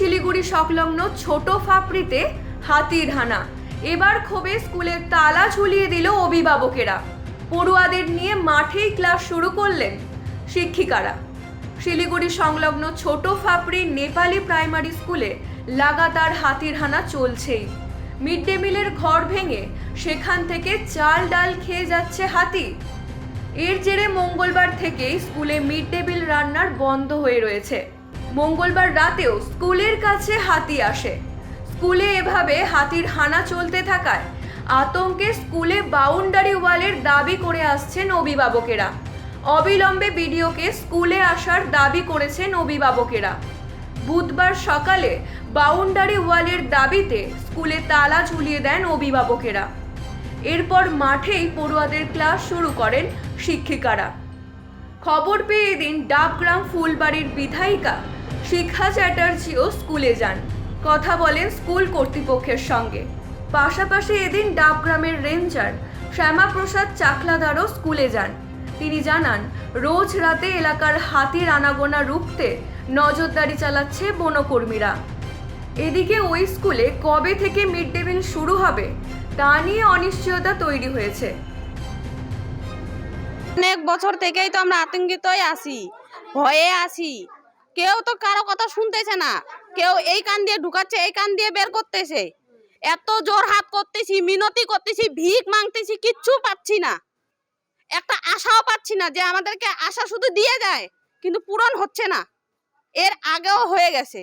শিলিগুড়ি সংলগ্ন ছোট ফাপড়িতে হাতির হানা। এবার ক্ষোভে স্কুলের তালা ঝুলিয়ে দিল অভিভাবকেরা। পড়ুয়াদের নিয়ে মাঠেই ক্লাস শুরু করলেন শিক্ষিকারা। শিলিগুড়ি সংলগ্ন ছোট ফাপড়ি নেপালি প্রাইমারি স্কুলে লাগাতার হাতির হানা চলছেই। মিড ডে মিলের ঘর ভেঙে সেখান থেকে চাল ডাল খেয়ে যাচ্ছে হাতি। এর জেরে মঙ্গলবার থেকেই স্কুলে মিড ডে মিল রান্নার বন্ধ হয়ে রয়েছে। মঙ্গলবার রাতেও স্কুলের কাছে হাতি আসে। স্কুলে এভাবে হাতির হানা চলতে থাকায় আতঙ্কে স্কুলে বাউন্ডারি ওয়ালের দাবি করে আসছেন অভিভাবকেরা। অবিলম্বে বিডিওকে স্কুলে আসার দাবি করেছেন অভিভাবকেরা। বুধবার সকালে বাউন্ডারি ওয়ালের দাবিতে স্কুলে তালা ঝুলিয়ে দেন অভিভাবকেরা। এরপর মাঠেই পড়ুয়াদের ক্লাস শুরু করেন শিক্ষিকারা। খবর পেয়ে এদিন ডাবগ্রাম ফুলবাড়ির বিধায়িকা শিখা চ্যাটার্জিও স্কুলে যান। কথা বলেন স্কুল কর্তৃপক্ষের সঙ্গে। পাশাপাশি এদিন ডাবগ্রামের রেঞ্জার শ্যামাপ্রসাদ চাকলাদারও স্কুলে যান। তিনি জানান, রোজ রাতে এলাকার হাতির আনাগোনা রুখতে নজরদারি চালাচ্ছে বনকর্মীরা। এদিকে ওই স্কুলে কবে থেকে মিড ডে মিল শুরু হবে, তা নিয়ে অনিশ্চয়তা তৈরি হয়েছে। অনেক বছর থেকেই তো আমরা আতঙ্কিতই আছি, ভয়ে আছি। কেউ তো কারও কথা শুনতেছে না। কেউ এই কান দিয়ে ঢুকাচ্ছে, এই কান দিয়ে বের করতেছে। এত জোর হাত করতেছি, মিনতি করতেছি, ভিক মাংতেছি, কিচ্ছু পাচ্ছি না। একটা আশাও পাচ্ছি না যে আমাদেরকে আশা শুধু দিয়ে যায়, কিন্তু পূরণ হচ্ছে না। এর আগেও হয়ে গেছে।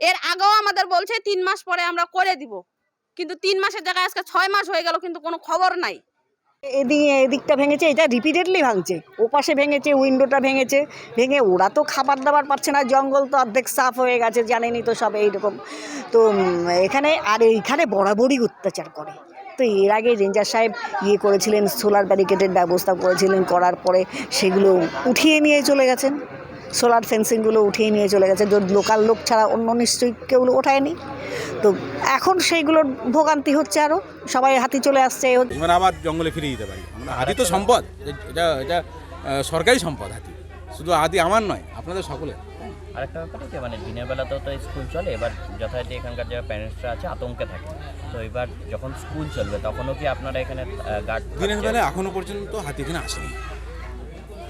এর আগেও আমাদের বলছে, তিন মাস পরে আমরা করে দিব। কিন্তু তিন মাসের জায়গায় আজকে ছয় মাস হয়ে গেল, কিন্তু কোনো খবর নাই। এদিকে, এদিকটা ভেঙেছে, এটা রিপিটেডলি ভাঙছে। ও পাশে ভেঙেছে উইন্ডোটা ভেঙেছে, ভেঙে ওরা তো খাবার দাবার পাচ্ছে না, জঙ্গল তো অর্ধেক সাফ হয়ে গেছে, জানেনি তো সব এইরকম। তো এখানে, আর এইখানে বরাবরই অত্যাচার করে। তো এর আগে রেঞ্জার সাহেব ইয়ে করেছিলেন সোলার ব্যারিকেডের ব্যবস্থা করেছিলেন, করার পরে সেগুলো উঠিয়ে নিয়ে চলে গেছেন। সোলার ফেন্সিংগুলো উঠিয়ে নিয়ে চলে গেছে লোকাল লোক ছাড়া অন্য নিশ্চয়ই কেউ ওঠায়নি। তো এখন সেইগুলোর ভোগান্তি হচ্ছে আরও সবাই হাতি চলে আসছে। এবার আবার জঙ্গলে ফিরে দিতে পারি। আমরা হাতি তো সম্পদ এটা এটা সরকারি সম্পদ হাতি। শুধু হাতি আমার নয় আপনাদের সকলে আরেকটা ব্যাপার যে মানে দিনের বেলাতেও তো স্কুল চলে এবার যথারীতি এখানকার যারা প্যারেন্টসরা আছে আতঙ্কে থাকে। তো এবার যখন স্কুল চলবে তখনও কি আপনারা এখানে গার্ড দিনের বেলা এখনও পর্যন্ত হাতি এখানে আসেনি।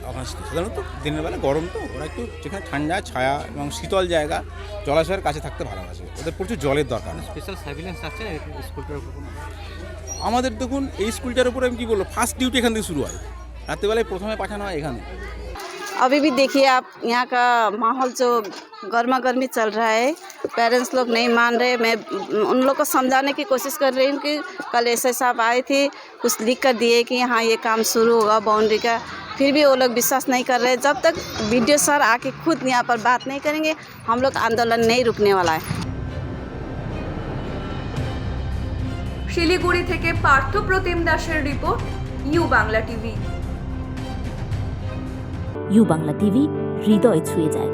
এখন সাধারণত দিনের বেলা গরম তো ওরা একটু যেখানে ঠান্ডা ছায়া এবং শীতল জায়গা জলাশয়ের কাছে থাকতে ভালোবাসে ওদের প্রচুর জলের দরকার স্পেশাল সার্ভিলেন্স রাখছেন এই স্কুলটার উপর কোনো? আমাদের দেখুন এই স্কুলটার উপরে আমি কী বলবো ফার্স্ট ডিউটি এখান থেকে শুরু হয় রাত্রিবেলায় প্রথমে পাঠানো হয় এখানে अभी भी देखिए आप यहाँ का माहौल जो गर्मा गर्मी चल रहा है पेरेंट्स लोग नहीं मान रहे मैं उन लोग को समझाने की कोशिश कर रही हूँ कि कल एस साहब आए थे कुछ लिख कर दिए कि हाँ ये काम शुरू होगा बाउंड्री का फिर भी वो लोग विश्वास नहीं कर रहे जब तक वीडियो सर आके खुद यहाँ पर बात नहीं करेंगे हम लोग आंदोलन नहीं रुकने वाला है শিলিগুড়ি থেকে পার্থ প্রতিম দাসের report U Bangla TV U Bangla TV হৃদয় ছুঁয়ে যায়